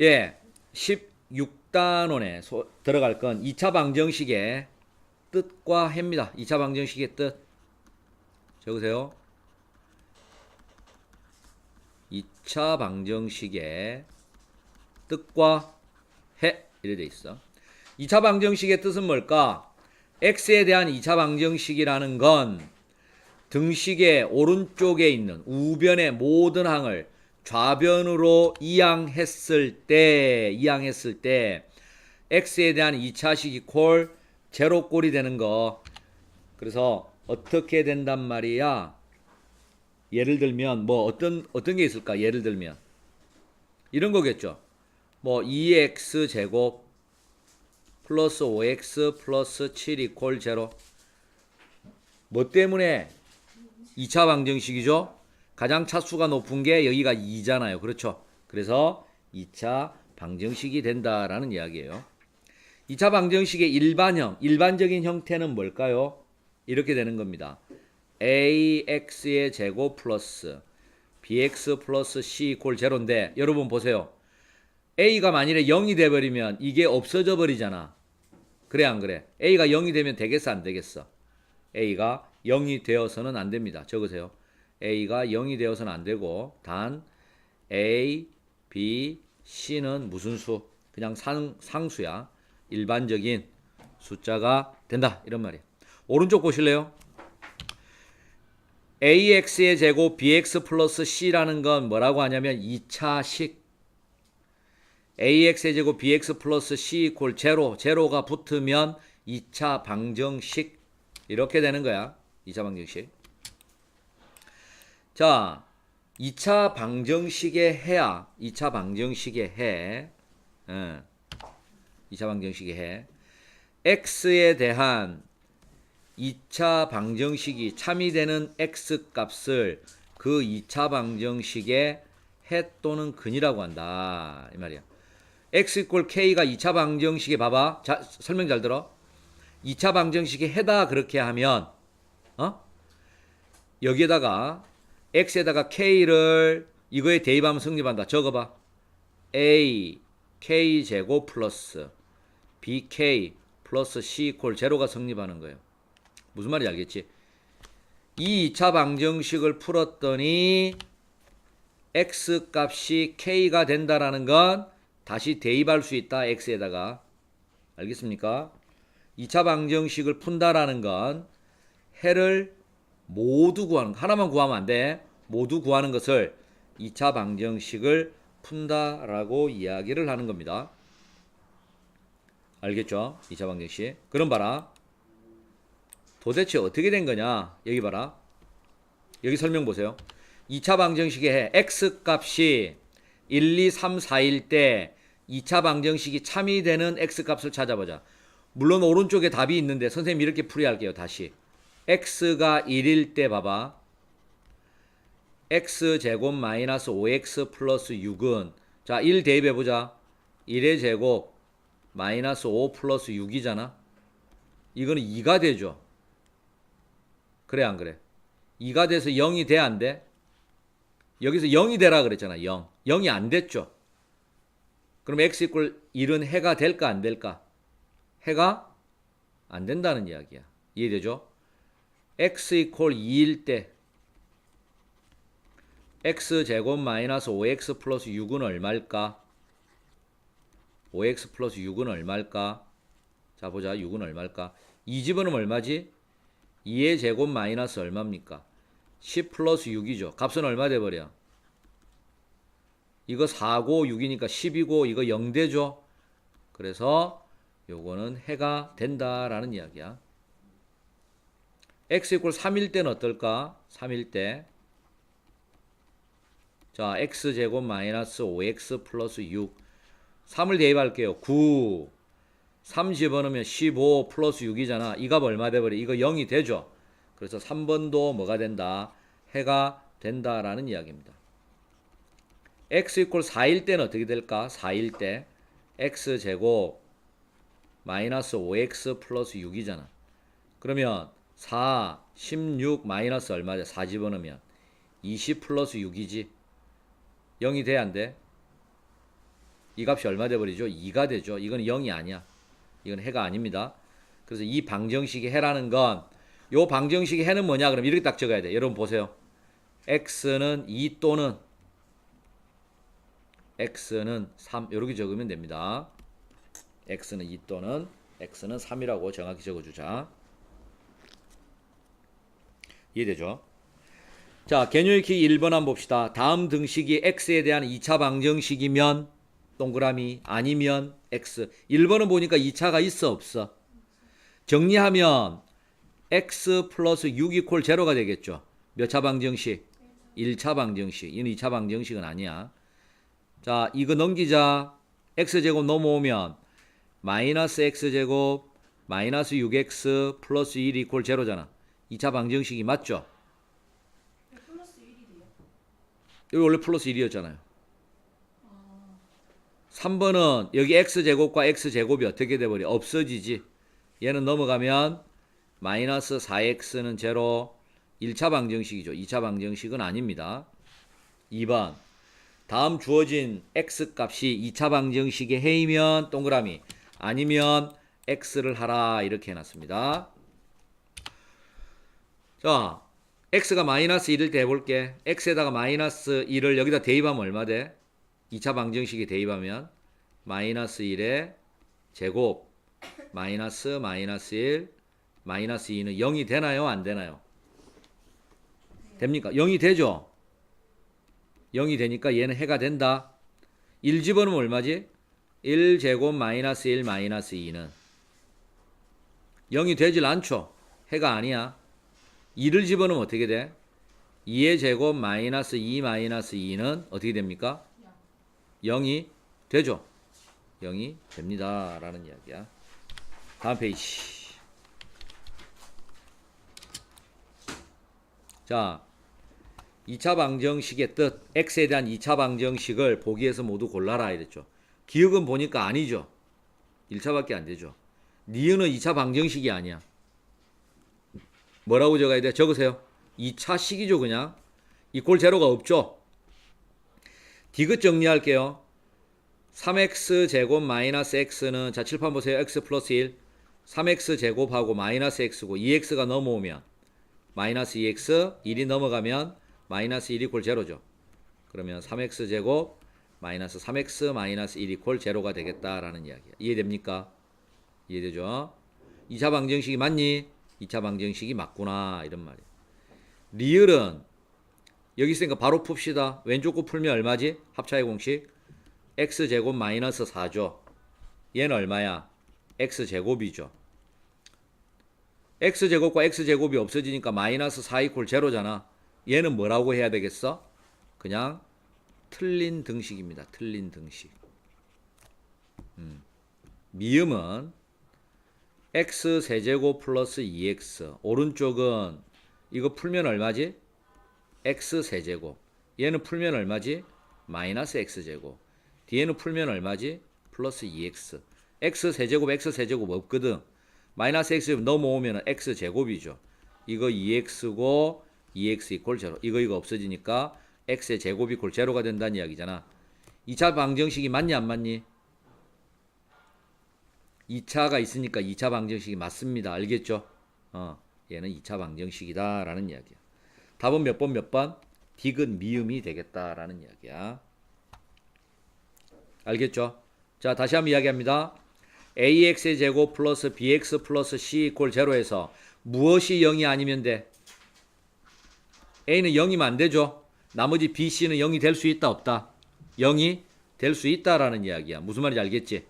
예, 16단원에 소, 들어갈 건 2차 방정식의 뜻과 해입니다. 2차 방정식의 뜻. 적으세요. 2차 방정식의 뜻과 해 이래 돼 있어. 2차 방정식의 뜻은 뭘까? x에 대한 2차 방정식이라는 건 등식의 오른쪽에 있는 우변의 모든 항을 좌변으로 이항했을 때 이항했을 때 x에 대한 2차식 이퀄 제로꼴이 되는 거. 그래서 어떻게 된단 말이야? 예를 들면 뭐 어떤 어떤 게 있을까? 예를 들면 이런 거겠죠. 뭐 2x 제곱 플러스 5x 플러스 7 이퀄 제로. 뭐 때문에 2차 방정식이죠? 가장 차수가 높은 게 여기가 2잖아요. 그렇죠? 그래서 2차 방정식이 된다라는 이야기예요. 2차 방정식의 일반형, 일반적인 형태는 뭘까요? 이렇게 되는 겁니다. ax의 제곱 플러스 bx 플러스 c 이퀄 제로인데 여러분 보세요. a가 만일에 0이 돼버리면 이게 없어져 버리잖아. 그래 안 그래? a가 0이 되면 되겠어 안 되겠어? a가 0이 되어서는 안 됩니다. 적으세요. A가 0이 되어서는 안 되고 단 a, b, c는 무슨 수? 그냥 상, 상수야. 일반적인 숫자가 된다. 이런 말이야. 오른쪽 보실래요? ax의 제곱 bx 플러스 c라는 건 뭐라고 하냐면 2차식 ax의 제곱 bx 플러스 c 이퀄 제로 제로가 붙으면 2차 방정식 이렇게 되는 거야 2차 방정식 자 2차 방정식의 해야 2차 방정식의 해 예. 2차 방정식의 해 x에 대한 2차 방정식이 참이 되는 x 값을 그 2차 방정식의 해 또는 근이라고 한다. 이 말이야. x 이퀄 k가 2차 방정식에 봐봐. 자, 설명 잘 들어. 2차 방정식의 해다 그렇게 하면 어? 여기에다가 x에다가 k를 이거에 대입하면 성립한다. 적어 봐. a k 제곱 플러스 bk 플러스 c 이퀄 제로가 성립하는 거예요. 무슨 말인지 알겠지? 이 2차 방정식을 풀었더니 x 값이 k가 된다라는 건 다시 대입할 수 있다 x에다가 알겠습니까? 2차 방정식을 푼다라는 건 해를 모두 구하는 거. 하나만 구하면 안 돼. 모두 구하는 것을 2차 방정식을 푼다라고 이야기를 하는 겁니다. 알겠죠? 2차 방정식. 그럼 봐라. 도대체 어떻게 된 거냐? 여기 봐라. 여기 설명 보세요. 2차 방정식의 해 x 값이 1, 2, 3, 4일 때 2차 방정식이 참이 되는 x 값을 찾아보자. 물론 오른쪽에 답이 있는데 선생님 이렇게 풀이할게요. 다시. X가 1일 때 봐봐. x 제곱 마이너스 5x 플러스 6은 자, 1 대입해 보자. 1의 제곱 마이너스 5 플러스 6이잖아. 이거는 2가 되죠. 그래 안 그래? 2가 돼서 0이 돼 안 돼? 여기서 0이 되라 그랬잖아. 0. 0이 안 됐죠. 그럼 x 이퀄 1은 해가 될까 안 될까? 해가 안 된다는 이야기야. 이해되죠? X 이퀄 2일 때 x 제곱 마이너스 5x 플러스 6은 얼마일까? 5x 플러스 6은 얼마일까? 자 보자. 6은 얼마일까? 이 집어넣으면 얼마지? 2의 제곱 마이너스 얼마입니까? 10 플러스 6이죠. 값은 얼마 돼버려? 이거 4고 6이니까 10이고 이거 0 되죠. 그래서 요거는 해가 된다라는 이야기야. X 이퀄 3일 때는 어떨까? 3일 때. 자, x 제곱 마이너스 5x 플러스 6. 3을 대입할게요. 9. 3 집어넣으면 15 플러스 6이잖아. 이 값 얼마 돼버려? 이거 0이 되죠. 그래서 3번도 뭐가 된다? 해가 된다라는 이야기입니다. x 이퀄 4일 때는 어떻게 될까? 4일 때 x 제곱 마이너스 5x 플러스 6이잖아. 그러면 4, 16 마이너스 얼마죠? 4 집어넣으면 20 플러스 6이지. 0이 돼안 돼? 이 값이 얼마 돼버리죠? 2가 되죠. 이건 0이 아니야. 이건 해가 아닙니다. 그래서 이 방정식의 해라는 건 요 방정식의 해는 뭐냐? 그럼 이렇게 딱 적어야 돼. 여러분 보세요. x는 2 또는 x는 3 이렇게 적으면 됩니다. x는 2 또는 x는 3이라고 정확히 적어주자. 이해되죠? 자, 개념익히 1번 한번 봅시다. 다음 등식이 x에 대한 2차 방정식이면 동그라미 아니면 x. 1번은 보니까 2차가 있어 없어? 정리하면 x 플러스 6 이퀄 제로가 되겠죠. 몇 차 방정식? 1차 방정식. 이는 2차 방정식은 아니야. 자, 이거 넘기자. x제곱 넘어오면 마이너스 x제곱 마이너스 6x 플러스 1 이퀄 제로잖아. 2차 방정식이 맞죠? 플러스 1이래요. 여기 원래 플러스 1이었잖아요. 3번은 여기 x제곱과 x제곱이 어떻게 돼버려? 없어지지. 얘는 넘어가면 마이너스 4x는 제로 1차 방정식이죠. 2차 방정식은 아닙니다. 2번 다음 주어진 x 값이 2차 방정식의 해이면 동그라미 아니면 x를 하라 이렇게 해놨습니다. 자 x가 마이너스 1을 대볼게. x에다가 마이너스 1을 여기다 대입하면 얼마 돼? 2차 방정식에 대입하면 마이너스 1의 제곱 마이너스 마이너스 1 마이너스 2는 0이 되나요? 안 되나요? 됩니까? 0이 되죠? 0이 되니까 얘는 해가 된다. 1 집어넣으면 얼마지? 1제곱 마이너스 1 마이너스 2는 0이 되질 않죠? 해가 아니야. 2를 집어넣으면 어떻게 돼? 2의 제곱 마이너스 2 마이너스 2는 어떻게 됩니까? 0이 되죠. 0이 됩니다. 라는 이야기야. 다음 페이지. 자, 2차 방정식의 뜻, x에 대한 2차 방정식을 보기에서 모두 골라라 이랬죠. 기억은 보니까 아니죠. 1차밖에 안 되죠. 니은은 2차 방정식이 아니야. 뭐라고 적어야 돼? 적으세요. 2차 식이죠, 그냥. 이꼴 제로가 없죠. 디귿 정리할게요. 3x 제곱 마이너스 x는 자 칠판 보세요. x 플러스 1. 3x 제곱하고 마이너스 x고 2x가 넘어오면 마이너스 2x 1이 넘어가면 마이너스 1 이꼴 제로죠. 그러면 3x 제곱 마이너스 3x 마이너스 1 이꼴 제로가 되겠다라는 이야기야. 이해됩니까? 이해되죠? 2차 방정식이 맞니? 2차 방정식이 맞구나 이런 말이야. 리을은 여기 있으니까 바로 풉시다. 왼쪽 거 풀면 얼마지? 합차의 공식 x 제곱 마이너스 4죠. 얘는 얼마야? x 제곱이죠. x 제곱과 x 제곱이 없어지니까 마이너스 4 이퀄 제로잖아. 얘는 뭐라고 해야 되겠어? 그냥 틀린 등식입니다. 틀린 등식. 음. 미음은 x 세제곱 플러스 2x 오른쪽은 이거 풀면 얼마지? x 세제곱 얘는 풀면 얼마지? 마이너스 x제곱 뒤에는 풀면 얼마지? 플러스 2x x 세제곱 x 세제곱 없거든 마이너스 x 넘어오면 x 제곱이죠 이거 2x고 2x 이퀄 제로 이거 이거 없어지니까 x의 제곱 이퀄 제로가 된다는 이야기잖아 2차 방정식이 맞니 안 맞니? 2차가 있으니까 2차 방정식이 맞습니다. 알겠죠? 어, 얘는 2차 방정식이다라는 이야기야. 답은 몇 번 몇 번? 디귿 미음이 되겠다라는 이야기야. 알겠죠? 자, 다시 한번 이야기합니다. ax의 제곱 플러스 bx 플러스 c 이퀄 제로에서 무엇이 0이 아니면 돼? a는 0이면 안 되죠? 나머지 b, c는 0이 될 수 있다 없다? 0이 될 수 있다라는 이야기야. 무슨 말인지 알겠지?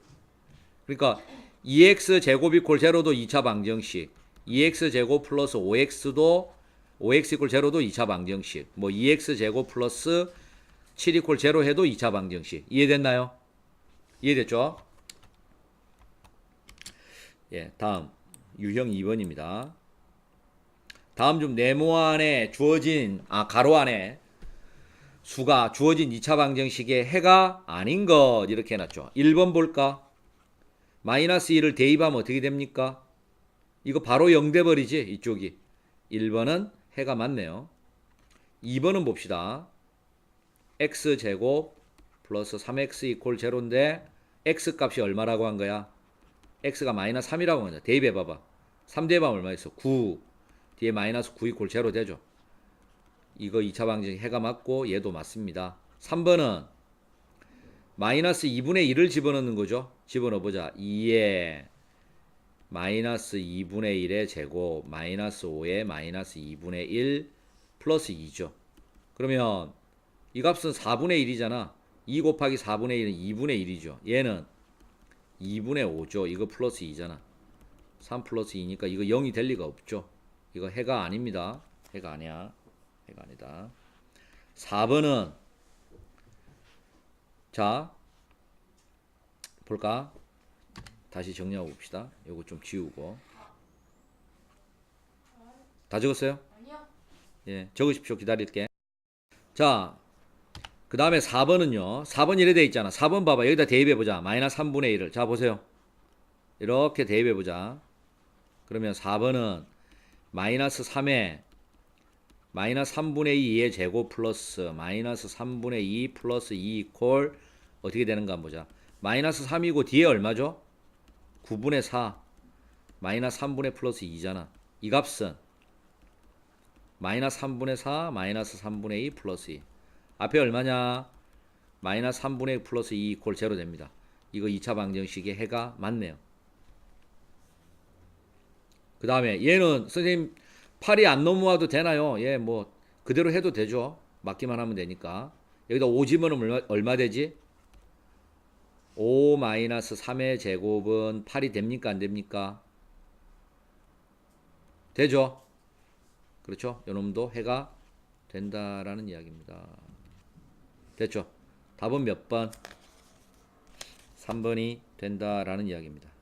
그러니까 2x 제곱 이퀄 제로도 2차 방정식 2x 제곱 플러스 5x도 5x 이퀄 제로도 2차 방정식 뭐 2x 제곱 플러스 7 이퀄 제로 해도 2차 방정식 이해됐나요? 이해됐죠? 예, 다음 유형 2번입니다. 다음 좀 네모 안에 주어진 아 가로 안에 수가 주어진 2차 방정식의 해가 아닌 것 이렇게 해놨죠. 1번 볼까? 마이너스 1을 대입하면 어떻게 됩니까? 이거 바로 0 돼버리지 이쪽이 1번은 해가 맞네요 2번은 봅시다 x제곱 플러스 3x 이퀄 제로인데 x 값이 얼마라고 한 거야? x가 마이너스 3이라고 한 거야. 대입해 봐봐. 3 대입하면 얼마 있어? 9. 뒤에 마이너스 9 이퀄 제로 되죠. 이거 2차 방정식 해가 맞고 얘도 맞습니다. 3번은 마이너스 2분의 1을 집어넣는 거죠. 집어넣어 보자. 2에 마이너스 2분의 1의 제곱 마이너스 5에 마이너스 2분의 1 플러스 2죠. 그러면 이 값은 4분의 1이잖아. 2 곱하기 4분의 1은 2분의 1이죠. 얘는 2분의 5죠. 이거 플러스 2잖아. 3 플러스 2니까 이거 0이 될 리가 없죠. 이거 해가 아닙니다. 해가 아니야. 해가 아니다. 4번은 자 볼까? 다시 정리하고 봅시다. 요거 좀 지우고 다 적었어요? 아니요. 예, 적으십시오. 기다릴게. 자, 그 다음에 4번은요. 4번 이래 돼 있잖아. 4번 봐봐. 여기다 대입해보자. 마이너스 3분의 1을. 자, 보세요. 이렇게 대입해보자. 그러면 4번은 마이너스 3에 마이너스 3분의 2의 제곱 플러스 마이너스 3분의 2 플러스 2 이퀄 어떻게 되는가 한번 보자. 마이너스 3이고 뒤에 얼마죠? 9분의 4 마이너스 3분의 플러스 2잖아. 이 값은 마이너스 3분의 4 마이너스 3분의 2 플러스 2 앞에 얼마냐? 마이너스 3분의 2 플러스 2 이퀄 제로 됩니다. 이거 2차 방정식의 해가 맞네요. 그 다음에 얘는 선생님 팔이 안 넘어와도 되나요? 예 뭐 그대로 해도 되죠. 맞기만 하면 되니까. 여기다 5 집어넣으면 얼마, 얼마 되지 5 마이너스 3의 제곱은 8이 됩니까 안 됩니까 되죠 그렇죠? 요놈도 해가 된다라는 이야기입니다. 됐죠? 답은 몇 번? 3번이 된다라는 이야기입니다.